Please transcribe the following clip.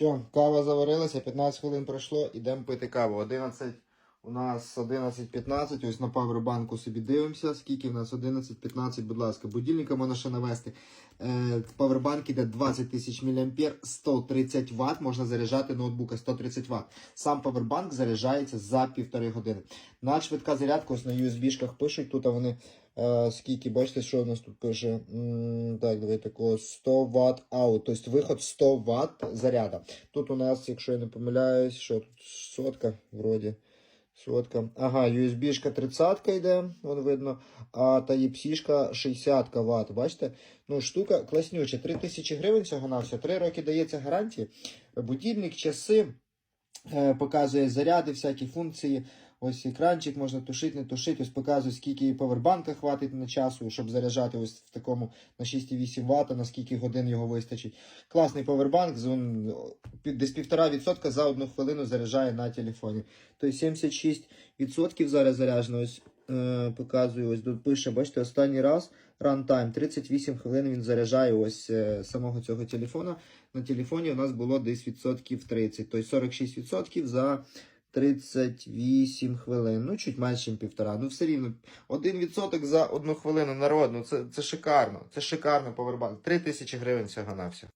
Все, кава заварилася, 15 хвилин пройшло, ідемо пити каву. 11, у нас 11.15, ось на павербанку собі дивимося, скільки в нас 11.15, будь ласка, будильника можна ще навести. Е, павербанк іде 20 тисяч мА, 130 Вт, можна заряджати ноутбука 130 Вт. Сам павербанк заряджається за півтори години. На швидка зарядка, ось на USB-шках пишуть, тут вони е, скільки, бачите, що у нас тут пише? Так, давайте такого 100 Вт аут, тобто виход 100 Вт заряда. Тут у нас, якщо я не помиляюсь, що тут сотка, вроді. Сотка. Ага, USB-шка 30 йде, вон видно, а та Type-C 60 Вт. Бачите? Ну, штука класнюча. 3000 гривень всього на все. 3 роки дається гарантії. Будильник, часи, е, показує заряди, всякі функції. Ось екранчик можна тушити, не тушити. Ось показує, скільки павербанка хватить на часу, щоб заряджати ось в такому на 6,8 Вт, на скільки годин його вистачить. Класний під- десь 1,5% за одну хвилину заряджає на телефоні. Тобто 76% зараз заряджено. Ось е, показую, ось тут пише, бачите, останній раз runtime 38 хвилин він заряджає ось е, самого цього телефона. На телефоні у нас було десь відсотків 30, тобто 46% за 38 хвилин. Ну, чуть менше, ніж півтора. Ну, все рівно. Один відсоток за одну хвилину народ. Ну, це, це шикарно. Це шикарно повербанк. 3 тисячі гривень всього на все.